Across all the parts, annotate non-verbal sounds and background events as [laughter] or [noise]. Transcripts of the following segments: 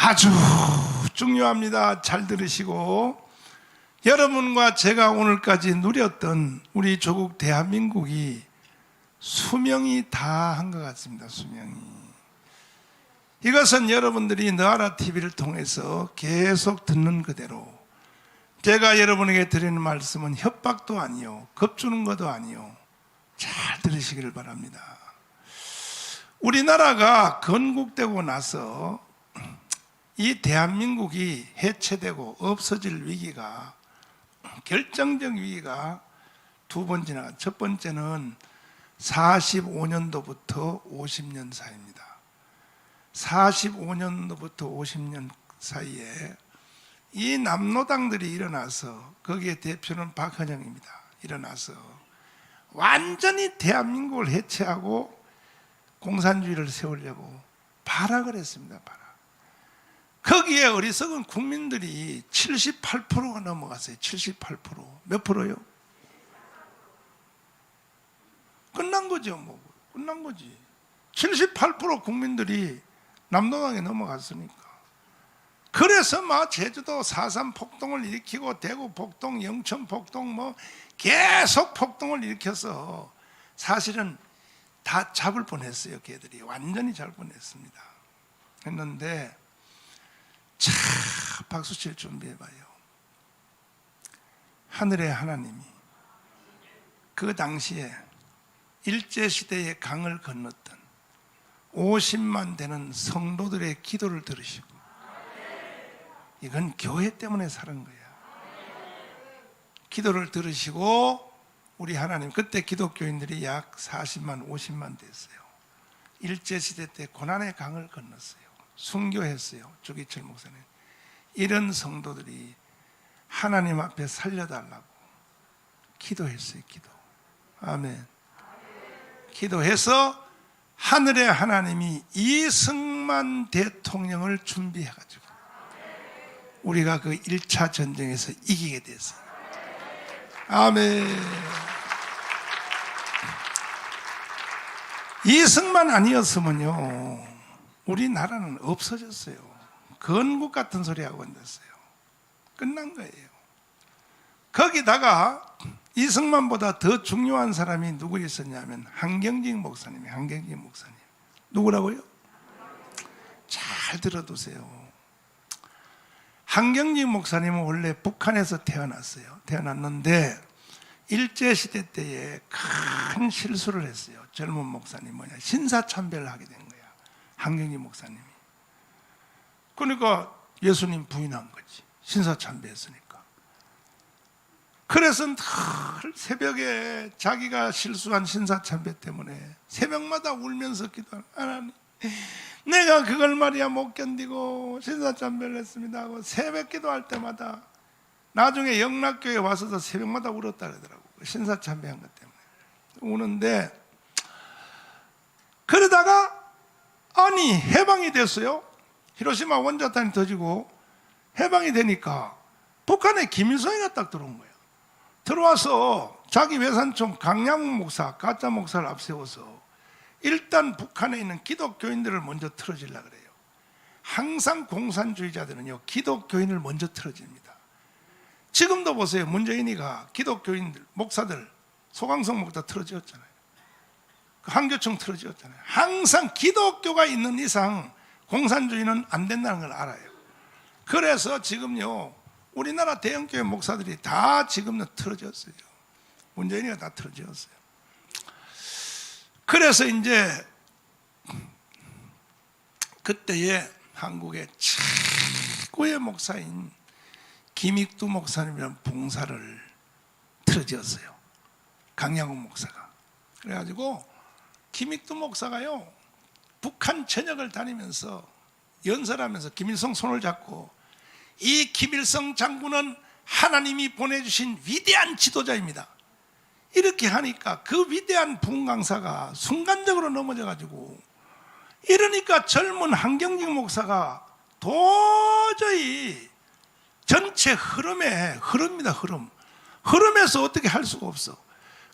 아주 중요합니다. 잘 들으시고 여러분과 제가 오늘까지 누렸던 우리 조국 대한민국이 수명이 다 한 것 같습니다. 수명이. 이것은 여러분들이 너아라 TV를 통해서 계속 듣는 그대로 제가 여러분에게 드리는 말씀은 협박도 아니요, 겁주는 것도 아니요. 잘 들으시기를 바랍니다. 우리나라가 건국되고 나서 이 대한민국이 해체되고 없어질 위기가 결정적 위기가 두번 지나가. 첫 번째는 45년도부터 50년 사이입니다. 45년도부터 50년 사이에 이 남노당들이 일어나서 거기에 대표는 박헌영입니다. 일어나서 완전히 대한민국을 해체하고 공산주의를 세우려고 발악을 했습니다. 발악. 거기에 어리석은 국민들이 78%가 넘어갔어요. 78%. 몇 프로요? 끝난 거죠, 뭐. 끝난 거지. 78% 국민들이 남동항에 넘어갔으니까. 그래서 막 제주도 4.3 폭동을 일으키고 대구 폭동, 영천 폭동 뭐 계속 폭동을 일으켜서 사실은 다 잡을 뻔했어요. 걔들이 완전히 잡을 뻔했습니다. 했는데 자 박수 칠 준비해봐요. 하늘의 하나님이 그 당시에 일제 시대의 강을 건넜던 50만 되는 성도들의 기도를 들으시고 이건 교회 때문에 사는 거야. 기도를 들으시고 우리 하나님 그때 기독교인들이 약 40만 50만 됐어요. 일제 시대 때 고난의 강을 건넜어요. 순교했어요. 주기철 목사님. 이런 성도들이 하나님 앞에 살려달라고 기도했어요. 기도. 아멘. 기도해서 하늘의 하나님이 이승만 대통령을 준비해가지고 우리가 그 1차 전쟁에서 이기게 됐어요. 아멘. 이승만 아니었으면요, 우리나라는 없어졌어요. 건국 같은 소리 하고 앉았어요. 끝난 거예요. 거기다가 이승만보다 더 중요한 사람이 누구 있었냐면 한경직 목사님이 한경직 목사님. 누구라고요? 잘 들어두세요. 한경직 목사님은 원래 북한에서 태어났어요. 태어났는데 일제 시대 때에 큰 실수를 했어요. 젊은 목사님 뭐냐 신사참배를 하게 된 거야. 한경직 목사님이. 그러니까 예수님 부인한 거지. 신사참배했으니까. 그래서 늘 새벽에 자기가 실수한 신사참배 때문에 새벽마다 울면서 기도하는 하나님 내가 그걸 말이야 못 견디고 신사참배를 했습니다 하고 새벽 기도할 때마다 나중에 영락교회 와서도 새벽마다 울었다 그러더라고 신사참배한 것 때문에 우는데 그러다가 아니 해방이 됐어요 히로시마 원자탄이 터지고 해방이 되니까 북한에 김일성이가 딱 들어온 거야 들어와서 자기 외산촌 강양욱 목사, 가짜 목사를 앞세워서 일단 북한에 있는 기독교인들을 먼저 틀어지려 그래요. 항상 공산주의자들은요, 기독교인을 먼저 틀어집니다. 지금도 보세요. 문재인이가 기독교인들, 목사들, 소강성 목사 틀어지었잖아요. 그 한교총 틀어지었잖아요. 항상 기독교가 있는 이상 공산주의는 안 된다는 걸 알아요. 그래서 지금요, 우리나라 대형교회 목사들이 다 지금은 틀어졌어요. 문재인이가 다 틀어졌어요. 그래서 이제 그때의 한국의 최고의 목사인 김익두 목사님이란 봉사를 틀어지었어요. 강양훈 목사가. 그래가지고 김익두 목사가요 북한 전역을 다니면서 연설하면서 김일성 손을 잡고 이 김일성 장군은 하나님이 보내주신 위대한 지도자입니다. 이렇게 하니까 그 위대한 부흥강사가 순간적으로 넘어져 가지고 이러니까 젊은 한경직 목사가 도저히 전체 흐름에 흐릅니다 흐름 흐름에서 어떻게 할 수가 없어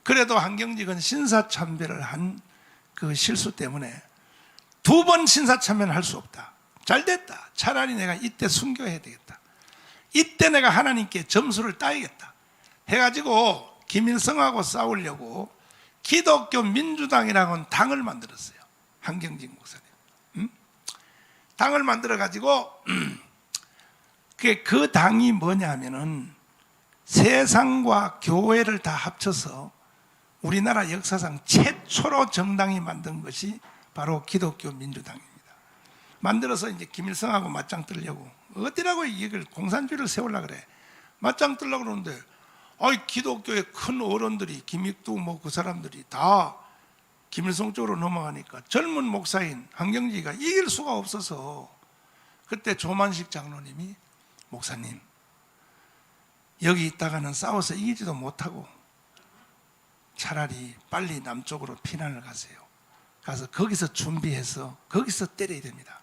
그래도 한경직은 신사참배를 한 그 실수 때문에 두 번 신사참배는 할 수 없다 잘 됐다. 차라리 내가 이때 순교해야 되겠다. 이때 내가 하나님께 점수를 따야겠다. 해가지고 김일성하고 싸우려고 기독교 민주당이라는 당을 만들었어요. 한경직 목사님. 음? 당을 만들어 가지고 그, 그 당이 뭐냐면은 세상과 교회를 다 합쳐서 우리나라 역사상 최초로 정당이 만든 것이 바로 기독교 민주당입니다. 만들어서 이제 김일성하고 맞짱 뜨려고 어디라고 이걸 공산주의를 세우려 그래 맞짱 뜨려고 그러는데 아이 기독교의 큰 어른들이 김익두 뭐 그 사람들이 다 김일성 쪽으로 넘어가니까 젊은 목사인 한경지가 이길 수가 없어서 그때 조만식 장로님이 목사님 여기 있다가는 싸워서 이기지도 못하고 차라리 빨리 남쪽으로 피난을 가세요. 가서 거기서 준비해서 거기서 때려야 됩니다.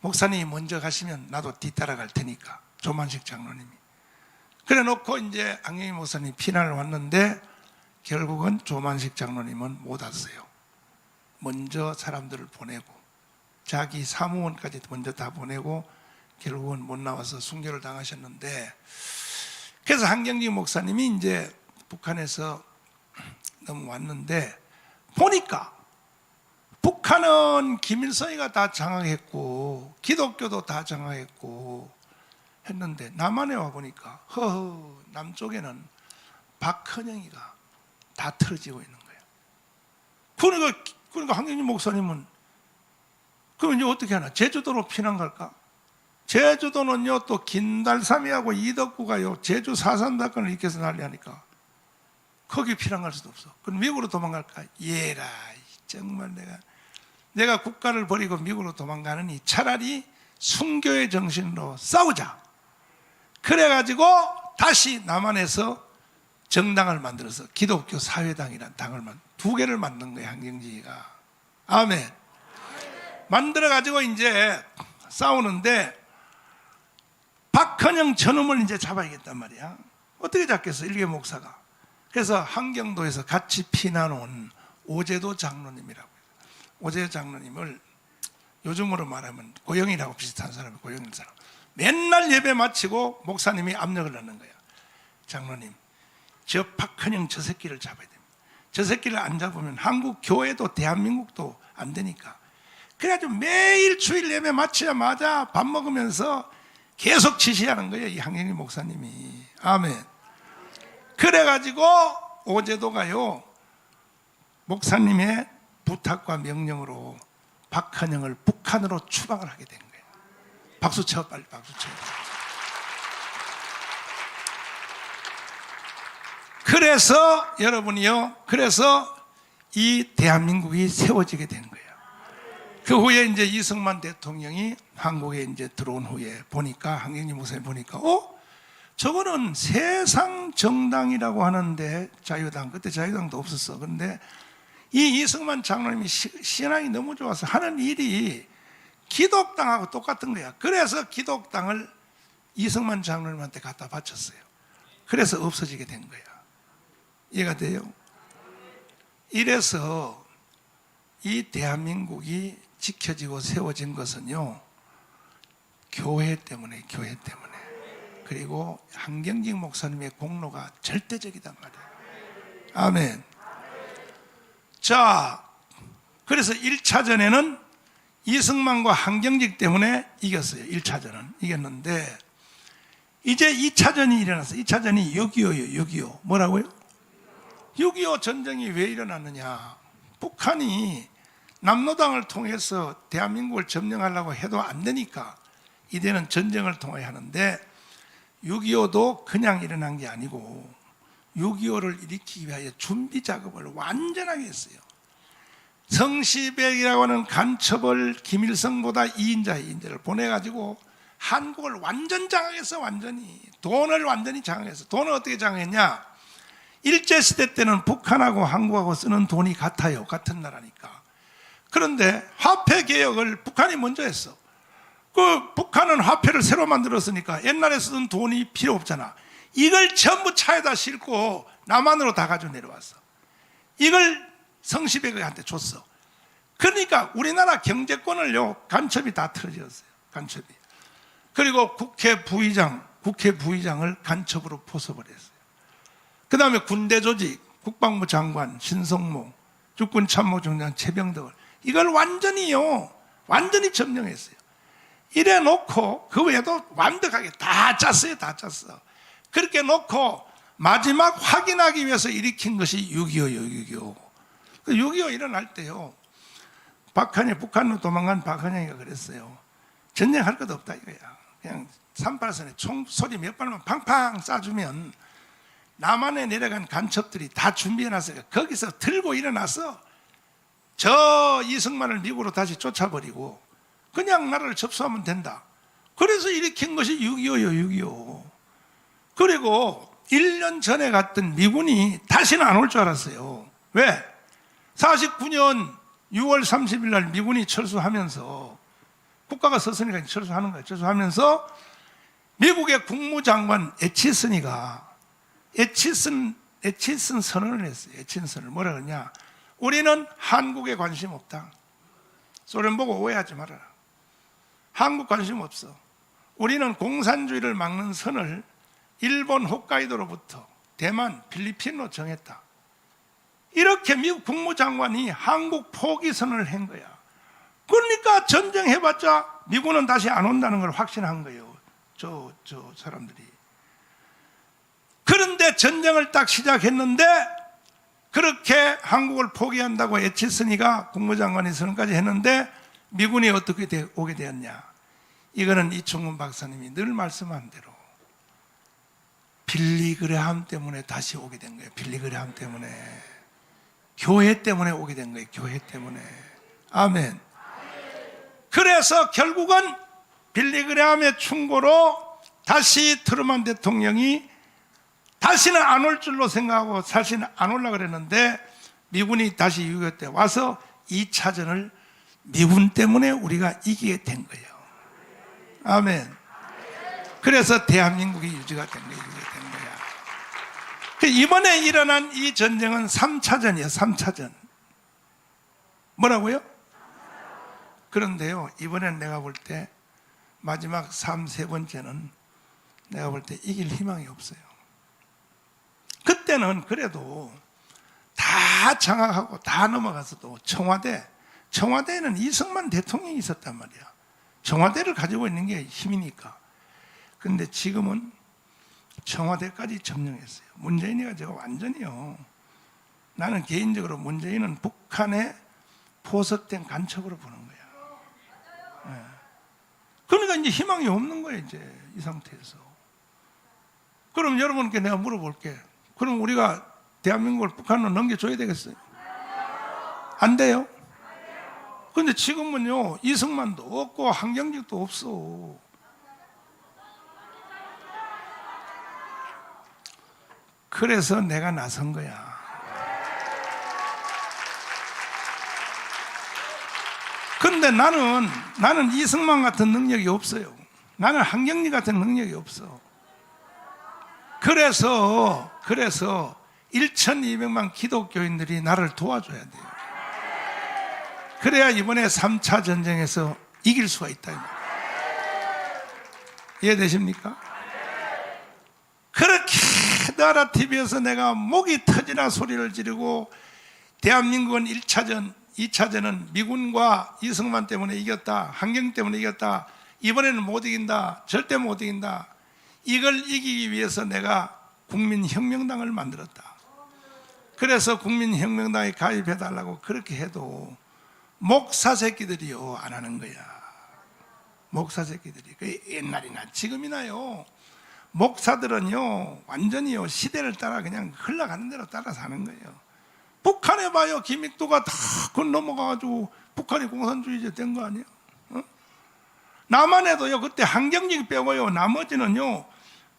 목사님이 먼저 가시면 나도 뒤따라 갈 테니까 조만식 장로님이 그래 놓고 이제 안경희 목사님 피난을 왔는데 결국은 조만식 장로님은 못 왔어요. 먼저 사람들을 보내고 자기 사무원까지 먼저 다 보내고 결국은 못 나와서 순교를 당하셨는데 그래서 한경직 목사님이 이제 북한에서 넘어왔는데 보니까 북한은 김일성이가 다 장악했고 기독교도 다 장악했고 했는데 남한에 와 보니까 허허 남쪽에는 박헌영이가 다 틀어지고 있는 거예요. 그러니까 그러니까 한경진 목사님은 그럼 이제 어떻게 하나? 제주도로 피난 갈까? 제주도는요 또 긴달삼이하고 이덕구가요 제주 사산 사건을 일으켜서 난리하니까 거기 피난 갈 수도 없어. 그럼 미국으로 도망갈까? 예라 정말 내가 내가 국가를 버리고 미국으로 도망가느니 차라리 순교의 정신으로 싸우자. 그래가지고 다시 남한에서 정당을 만들어서 기독교 사회당이라는 당을 만, 두 개를 만든 거예요 한경지가. 아멘. 만들어가지고 이제 싸우는데 박헌영 저놈을 이제 잡아야겠단 말이야. 어떻게 잡겠어 일개 목사가. 그래서 한경도에서 같이 피난 온 오제도 장로님이라고. 오제도 장로님을 요즘으로 말하면 고영이라고 비슷한 사람이 고영일 사람. 맨날 예배 마치고 목사님이 압력을 넣는 거야. 장로님, 저 박헌영 저 새끼를 잡아야 됩니다. 저 새끼를 안 잡으면 한국 교회도 대한민국도 안 되니까. 그래가지고 매일 주일 예배 마치자마자 밥 먹으면서 계속 지시하는 거예요. 이 항영희 목사님이. 아멘. 그래가지고 오제도가요 목사님의 부탁과 명령으로 박헌영을 북한으로 추방을 하게 된 거예요. 박수 쳐 빨리 박수 쳐. 그래서 여러분이요. 그래서 이 대한민국이 세워지게 된 거예요. 그 후에 이제 이승만 대통령이 한국에 이제 들어온 후에 보니까 한경님 목사님 보니까 어 저거는 세상 정당이라고 하는데 자유당 그때 자유당도 없었어. 그런데 이 이승만 장로님이 시- 신앙이 너무 좋아서 하는 일이 기독당하고 똑같은 거야. 그래서 기독당을 이승만 장로님한테 갖다 바쳤어요. 그래서 없어지게 된 거야. 이해가 돼요? 이래서 이 대한민국이 지켜지고 세워진 것은요, 교회 때문에, 교회 때문에. 그리고 한경직 목사님의 공로가 절대적이단 말이에요. 아멘. 자, 그래서 1차전에는 이승만과 한경직 때문에 이겼어요. 1차전은. 이겼는데, 이제 2차전이 일어났어. 2차전이 6.25요, 6.25. 뭐라고요? 6.25 전쟁이 왜 일어났느냐. 북한이 남로당을 통해서 대한민국을 점령하려고 해도 안 되니까 이제는 전쟁을 통해 하는데 6.25도 그냥 일어난 게 아니고 6.25를 일으키기 위하여 준비 작업을 완전하게 했어요. 성시백이라고 하는 간첩을 김일성보다 2인자, 2인자를 보내가지고 한국을 완전 장악했어, 완전히. 돈을 완전히 장악했어. 돈을 어떻게 장악했냐? 일제시대 때는 북한하고 한국하고 쓰는 돈이 같아요. 같은 나라니까. 그런데 화폐 개혁을 북한이 먼저 했어. 그 북한은 화폐를 새로 만들었으니까 옛날에 쓰던 돈이 필요 없잖아. 이걸 전부 차에다 싣고 남한으로 다 가지고 내려왔어. 이걸 성시백한테 줬어. 그러니까 우리나라 경제권을요 간첩이 다 틀어졌어요. 간첩이. 그리고 국회 부의장, 국회 부의장을 간첩으로 포섭을 했어요. 그 다음에 군대 조직, 국방부 장관, 신성모, 육군 참모총장 최병덕을 이걸 완전히요, 완전히 점령했어요. 이래 놓고 그 외에도 완벽하게 다 짰어요, 다 짰어. 그렇게 놓고 마지막 확인하기 위해서 일으킨 것이 6.25요, 6.25. 그 6.25 일어날 때요, 박한영, 북한으로 도망간 박한영이가 그랬어요. 전쟁할 것도 없다 이거야. 그냥 38선에 총 소리 몇 발만 팡팡 쏴주면 남한에 내려간 간첩들이 다 준비해놨어요. 거기서 들고 일어나서 저 이승만을 미국으로 다시 쫓아버리고 그냥 나라를 접수하면 된다. 그래서 일으킨 것이 6.25요, 6.25. 그리고 1년 전에 갔던 미군이 다시는 안 올 줄 알았어요. 왜? 49년 6월 30일 날 미군이 철수하면서 국가가 섰으니까 철수하는 거예요. 철수하면서 미국의 국무장관 에치슨이가 에치슨 에치슨 선언을 했어요. 에치슨 선언 뭐라 그러냐? 우리는 한국에 관심 없다. 소련 보고 오해하지 말아라. 한국 관심 없어. 우리는 공산주의를 막는 선을 일본 홋카이도로부터 대만, 필리핀으로 정했다. 이렇게 미국 국무장관이 한국 포기선을 한 거야. 그러니까 전쟁해봤자 미군은 다시 안 온다는 걸 확신한 거예요. 저, 저 사람들이. 그런데 전쟁을 딱 시작했는데 그렇게 한국을 포기한다고 에치스니가 국무장관이 선언까지 했는데 미군이 어떻게 되, 오게 되었냐. 이거는 이충훈 박사님이 늘 말씀한 대로 빌리 그레함 때문에 다시 오게 된 거예요. 빌리 그레함 때문에. 교회 때문에 오게 된 거예요. 교회 때문에. 아멘. 그래서 결국은 빌리 그레함의 충고로 다시 트루만 대통령이 다시는 안 올 줄로 생각하고 사실은 안 올라 그랬는데 미군이 다시 6.25때 와서 2차전을 미군 때문에 우리가 이기게 된 거예요. 아멘. 그래서 대한민국이 유지가 된 거예요. 된 거야. 그 이번에 일어난 이 전쟁은 3차전이에요. 3차전. 뭐라고요? 그런데요. 이번엔 내가 볼 때 마지막 3, 세 번째는 내가 볼 때 이길 희망이 없어요. 그때는 그래도 다 장악하고 다 넘어가서도 청와대, 청와대에는 이승만 대통령이 있었단 말이야. 청와대를 가지고 있는 게 힘이니까. 근데 지금은 청와대까지 점령했어요. 문재인이가 제가 완전히요. 나는 개인적으로 문재인은 북한의 포섭된 간첩으로 보는 거야. 예. 그러니까 이제 희망이 없는 거예요, 이제 이 상태에서. 그럼 여러분께 내가 물어볼게. 그럼 우리가 대한민국을 북한으로 넘겨줘야 되겠어요? 안 돼요? 근데 지금은요, 이승만도 없고 한경직도 없어. 그래서 내가 나선 거야. 근데 나는, 나는 이승만 같은 능력이 없어요. 나는 한경리 같은 능력이 없어. 그래서, 그래서 1,200만 기독교인들이 나를 도와줘야 돼요. 그래야 이번에 3차 전쟁에서 이길 수가 있다. 이해되십니까? 그렇게 나라 TV에서 내가 목이 터지나 소리를 지르고 대한민국은 1차전, 2차전은 미군과 이승만 때문에 이겼다. 한경 때문에 이겼다. 이번에는 못 이긴다. 절대 못 이긴다. 이걸 이기기 위해서 내가 국민혁명당을 만들었다. 그래서 국민혁명당에 가입해달라고 그렇게 해도 목사 새끼들이요 안 하는 거야. 목사 새끼들이 그 옛날이나 지금이나요. 목사들은요 완전히요 시대를 따라 그냥 흘러가는 대로 따라 사는 거예요. 북한에 봐요 김익도가 다 그 넘어가가지고 북한이 공산주의자 된거 아니에요? 어? 남한에도요 그때 한경직 빼고요 나머지는요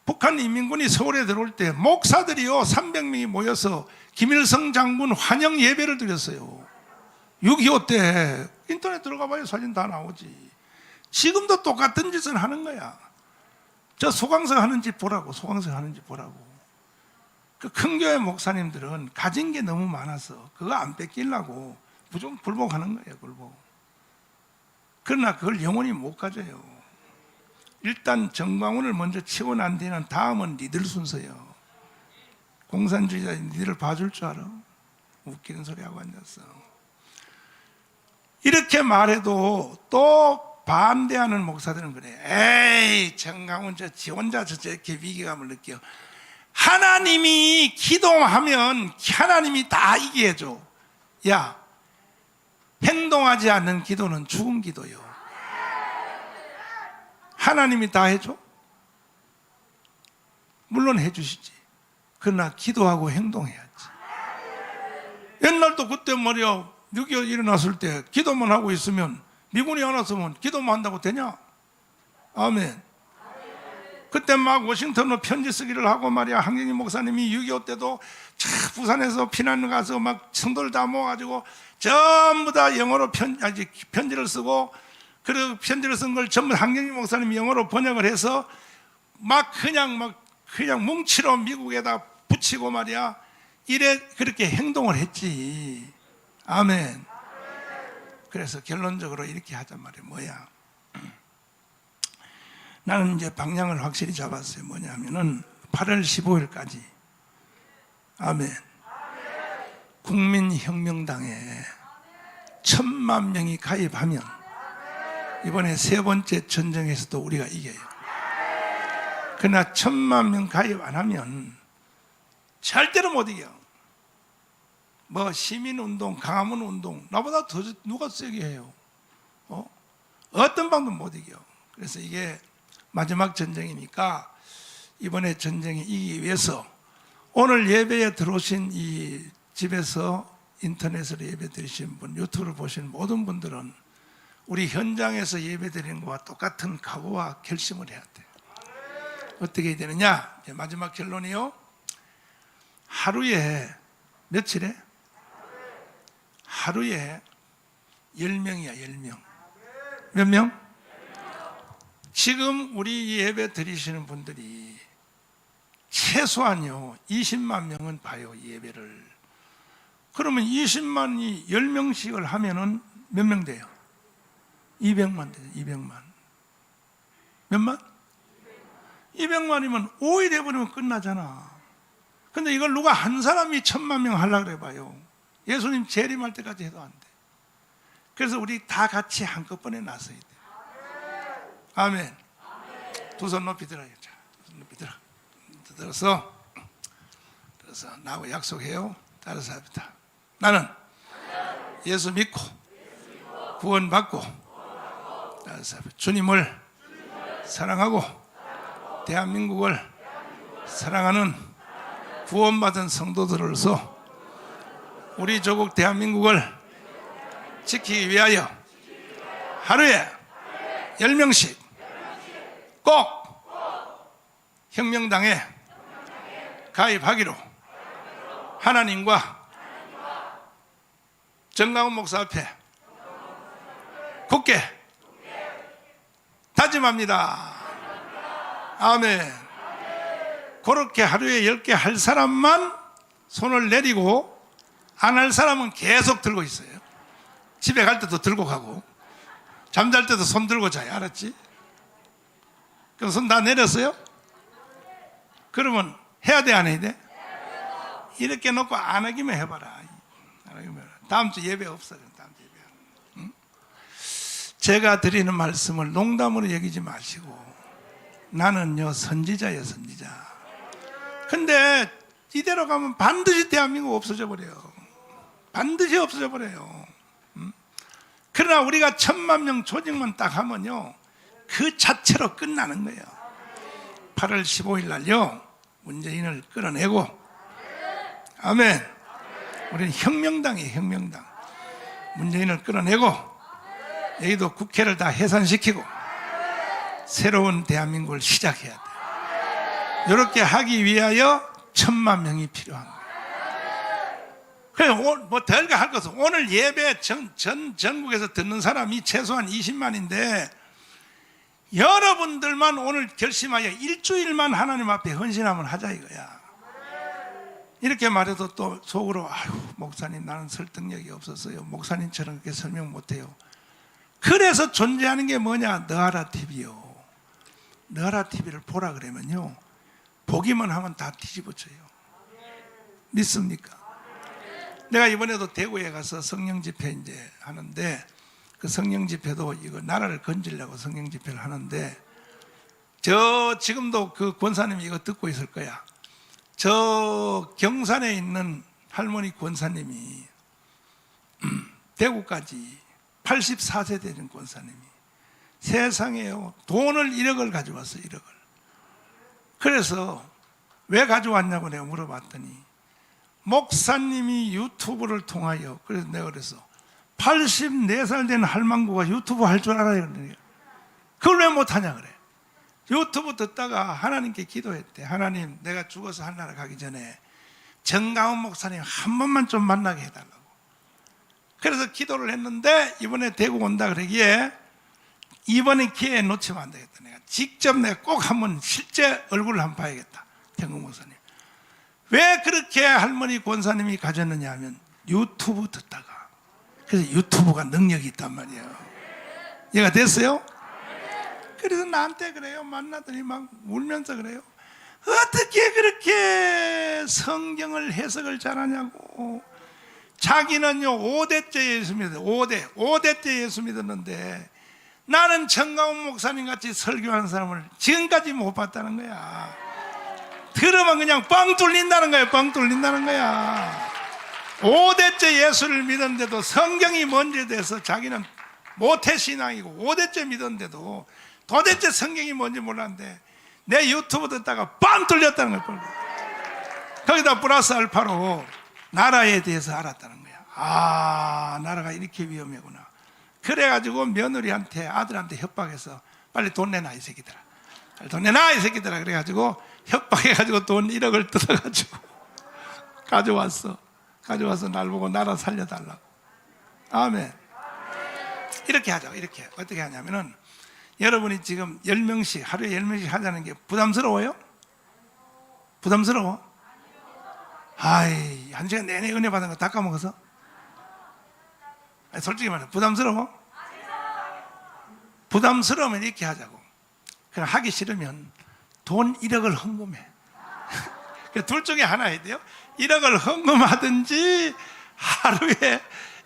북한 인민군이 서울에 들어올 때 목사들이요 300명이 모여서 김일성 장군 환영 예배를 드렸어요. 6.25 때 인터넷 들어가 봐요 사진 다 나오지. 지금도 똑같은 짓을 하는 거야. 저 소강석 하는 집 보라고 소강석 하는 집 보라고. 그 큰 교회 목사님들은 가진 게 너무 많아서 그거 안 뺏기려고 무조건 굴복하는 거예요, 굴복. 그러나 그걸 영원히 못 가져요. 일단 정광훈을 먼저 치고 난 뒤는 다음은 니들 순서요. 공산주의자 니들 봐줄 줄 알아? 웃기는 소리 하고 앉았어. 이렇게 말해도 또 반대하는 목사들은 그래. 에이, 정강훈 저 지 혼자 저렇게 위기감을 느껴. 하나님이 기도하면 하나님이 다 이기게 해줘. 야, 행동하지 않는 기도는 죽은 기도요. 하나님이 다 해줘? 물론 해주시지. 그러나 기도하고 행동해야지. 옛날도 그때 말이야, 6.25 일어났을 때 기도만 하고 있으면 미군이 안 왔으면 기도만 한다고 되냐? 아멘. 그때 막 워싱턴으로 편지 쓰기를 하고 말이야 한경희 목사님이 6.25 때도 참 부산에서 피난 가서 막 성도를 다 모아가지고 전부 다 영어로 편, 아니, 편지를 쓰고 그리고 편지를 쓴 걸 전부 한경희 목사님이 영어로 번역을 해서 막 그냥 막 그냥 뭉치로 미국에다 붙이고 말이야 이래 그렇게 행동을 했지 아멘 그래서 결론적으로 이렇게 하잔 말이야 뭐야 나는 이제 방향을 확실히 잡았어요. 뭐냐면은 8월 15일까지 아멘. 국민혁명당에 천만 명이 가입하면 이번에 세 번째 전쟁에서도 우리가 이겨요. 그러나 천만 명 가입 안 하면 절대로 못 이겨. 뭐 시민운동, 강화문 운동 나보다 더 누가 세게 해요. 어? 어떤 방도 못 이겨. 그래서 이게 마지막 전쟁이니까 이번에 전쟁에 이기기 위해서 오늘 예배에 들어오신 이 집에서 인터넷으로 예배 드리신 분, 유튜브를 보신 모든 분들은 우리 현장에서 예배 드리는 것과 똑같은 각오와 결심을 해야 돼. 어떻게 되느냐? 마지막 결론이요. 하루에 며칠에? 하루에 10명이야, 10명. 몇 명? 지금 우리 예배 드리시는 분들이 최소한요 20만 명은 봐요 이 예배를 그러면 20만이 10명씩을 하면은 몇 명 돼요? 200만 돼요 200만 몇만? 200만이면 5일 해버리면 끝나잖아 근데 이걸 누가 한 사람이 천만 명 하려고 그래 봐요 예수님 재림할 때까지 해도 안 돼 그래서 우리 다 같이 한꺼번에 나서야 돼 아멘. 두 손 높이 들어요. 자, 두손 높이 들어. 들어서, 들어서 나하고 약속해요. 따라서 합니다. 나는 예수 믿고 구원받고 따라서 합니다. 주님을 사랑하고 대한민국을 사랑하는 구원받은 성도들로서 우리 조국 대한민국을 지키기 위하여 하루에 10명씩 꼭 혁명당에 가입하기로 하나님과 정강훈 목사 앞에 굳게 다짐합니다. 아멘. 그렇게 하루에 10개 할 사람만 손을 내리고 안 할 사람은 계속 들고 있어요. 집에 갈 때도 들고 가고 잠잘 때도 손 들고 자요. 알았지? 그럼 손 다 내렸어요? 그러면 해야 돼, 안 해야 돼? 이렇게 놓고 안 하기만 해봐라. 다음 주 예배 없어요. 다음 주 예배. 응? 제가 드리는 말씀을 농담으로 여기지 마시고 나는요 선지자예요 선지자. 근데 이대로 가면 반드시 대한민국 없어져 버려요. 반드시 없어져 버려요. 그러나 우리가 천만 명 조직만 딱 하면요. 그 자체로 끝나는 거예요. 8월 15일 날요. 문재인을 끌어내고 아멘. 우리는 혁명당이에요. 혁명당. 문재인을 끌어내고 여기도 국회를 다 해산시키고 새로운 대한민국을 시작해야 돼. 이렇게 하기 위하여 천만 명이. 그래, 뭐, 별거 할 것은 오늘 예배 전, 전, 전국에서 듣는 사람이 최소한 20만인데, 여러분들만 오늘 결심하여 일주일만 하나님 앞에 헌신하면 하자 이거야. 이렇게 말해도 또 속으로 아유 목사님 나는 설득력이 없었어요. 목사님처럼 그렇게 설명 못해요. 그래서 존재하는 게 뭐냐? 너하라 TV요. 너하라 TV를 보라 그러면요. 보기만 하면 다 뒤집어져요. 믿습니까? 내가 이번에도 대구에 가서 성령 집회 이제 하는데 그 성령 집회도 이거 나라를 건지려고 성령 집회를 하는데 저 지금도 그 권사님이 이거 듣고 있을 거야. 저 경산에 있는 할머니 권사님이 음, [clears throat] 대구까지 84세 되는 권사님이 세상에요 돈을 1억을 가져왔어요 1억을 그래서 왜 가져왔냐고 내가 물어봤더니 목사님이 유튜브를 통하여 그래서 내가 그래서 84살 된 할망구가 유튜브 할 줄 알아요 그걸 왜 못하냐 그래 유튜브 듣다가 하나님께 기도했대. 하나님, 내가 죽어서 하늘나라 가기 전에 정가운 목사님 한 번만 좀 만나게 해달라고. 그래서 기도를 했는데 이번에 대구 온다 그러기에 이번에 기회에 놓치면 안 되겠다. 내가 직접 내가 꼭 한번 실제 얼굴을 한번 봐야겠다. 태국 목사님. 왜 그렇게 할머니 권사님이 가졌느냐 하면 유튜브 듣다가 그래서 유튜브가 능력이 있단 말이에요. 얘가 됐어요? 그래서 나한테 그래요. 만나더니 막 울면서 그래요. 어떻게 그렇게 성경을 해석을 잘하냐고. 자기는요, 5대째 예수 믿어. 5대. 5대째 예수 믿었는데 나는 정가운 목사님 같이 설교하는 사람을 지금까지 못 봤다는 거야. 들으면 그냥 빵 뚫린다는 거야. 빵 뚫린다는 거야. 5대째 예수를 믿었는데도 성경이 뭔지에 대해서 자기는 모태신앙이고 5대째 믿었는데도 도대체 성경이 뭔지 몰랐는데 내 유튜브 듣다가 빵 뚫렸다는 거야. 거기다 플러스 알파로 나라에 대해서 알았다는 거야. 아, 나라가 이렇게 위험하구나. 그래가지고 며느리한테 아들한테 협박해서 빨리 돈 내놔 이 새끼들아. 빨리 돈 내놔 이 새끼들아. 그래가지고 협박해가지고 돈 1억을 뜯어가지고 가져왔어. 가져와서 날 보고 나라 살려달라고. 아멘. 이렇게 하자. 이렇게 어떻게 하냐면은 여러분이 지금 10명씩 하루에 10명씩 하자는 게 부담스러워요? 부담스러워? 아이, 한 시간 내내 은혜 받은 거 다 까먹어서? 아니, 솔직히 말해, 부담스러워? 부담스러우면 이렇게 하자고. 그냥 하기 싫으면 돈 1억을 헌금해. [laughs] 그둘 중에 하나 해야 돼요. 1억을 헌금하든지 하루에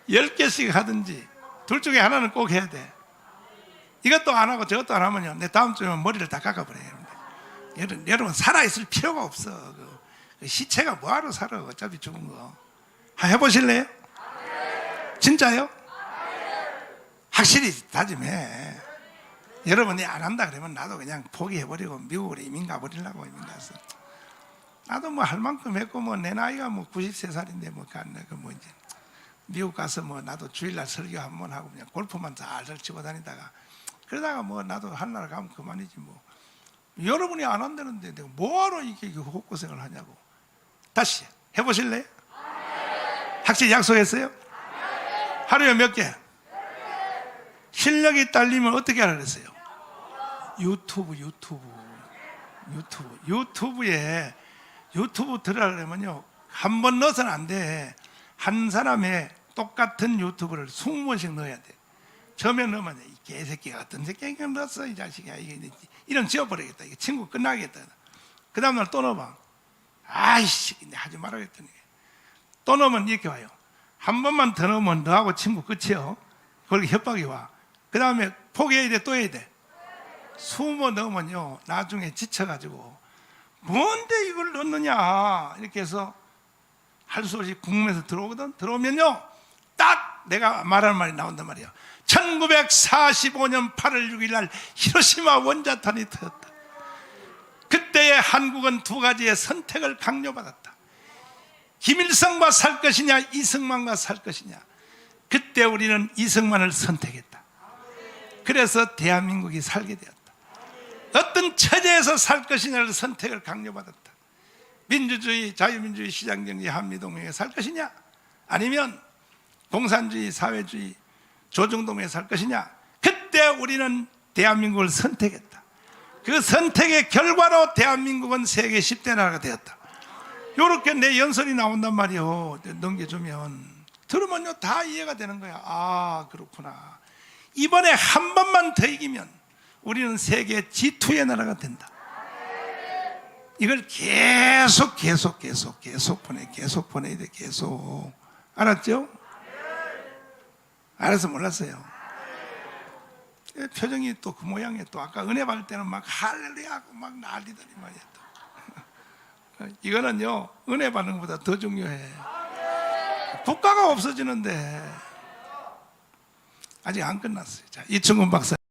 10개씩 하든지 둘 중에 하나는 꼭 해야 돼. 이것도 안 하고 저것도 안 하면요. 내 다음 주에 머리를 다 깎아버려요. 여러분, 여러분 살아있을 필요가 없어. 그, 그 시체가 뭐하러 살아. 어차피 죽은 거. 해보실래요? 진짜요? 확실히 다짐해. 여러분이 안 한다 그러면 나도 그냥 포기해버리고 미국으로 이민 가버리려고 이민 가서. 나도 뭐 할 만큼 했고 뭐 내 나이가 뭐 93살인데 뭐 간다 그뭐 이제 미국 가서 뭐 나도 주일날 설교 한 번 하고 그냥 골프만 잘잘 치고 다니다가 그러다가 뭐 나도 한나라 가면 그만이지 뭐 여러분이 안 한다는데 내가 뭐하러 이렇게 헛고생을 하냐고 다시 해보실래요? 확실히 약속했어요? 하루에 몇 개? 실력이 딸리면 어떻게 하라 그랬어요? 유튜브 유튜브 유튜브. 유튜브에 유튜브 그러면요 한 번 넣어서는 안 돼 한 사람의 똑같은 유튜브를 20번씩 넣어야 돼. 처음에 넣으면 이 개새끼 같은 새끼 이거 넣었어 이 자식아 이게 이런 지워버리겠다. 이게 친구 끝나겠다. 그 다음날 또 넣어봐. 아이씨 근데 하지 말아야겠더니. 또 넣으면 이렇게 와요. 한 번만 더 넣으면 너하고 친구 끝이요. 거기 협박이 와 그 다음에 포기해야 돼 또 해야 돼 수모 넣으면요 나중에 지쳐가지고 뭔데 이걸 넣느냐 이렇게 해서 할 수 없이 궁금해서 들어오거든. 들어오면요 딱 내가 말하는 말이 나온단 말이야 1945년 8월 6일 날 히로시마 원자탄이 터졌다. 그때의 한국은 두 가지의 선택을 강요받았다. 김일성과 살 것이냐 이승만과 살 것이냐. 그때 우리는 이승만을 선택했다. 그래서 대한민국이 살게 되었다 어떤 처제에서 살 것이냐를 선택을 강요받았다. 민주주의, 자유민주주의, 시장정치, 한미동맹에 살 것이냐? 아니면 공산주의, 사회주의, 조중동맹에 살 것이냐? 그때 우리는 대한민국을 선택했다. 그 선택의 결과로 대한민국은 세계 10대 나라가 되었다. 요렇게 내 연설이 나온단 말이요. 넘겨주면 들으면요 다 이해가 되는 거야. 아 그렇구나. 이번에 한 번만 더 이기면 우리는 세계 G2의 나라가 된다. 이걸 계속 계속 계속 계속 보내 계속 보내야 돼 계속 알았죠? 알아서 몰랐어요. 예, 표정이 또 그 모양이에요. 또 아까 은혜 받을 때는 막 할렐루야하고 막 난리더니 말이야. 또. [laughs] 이거는요 은혜 받는 것보다 더 중요해. 국가가 없어지는데 아직 안 끝났어요. 자 이충근 박사.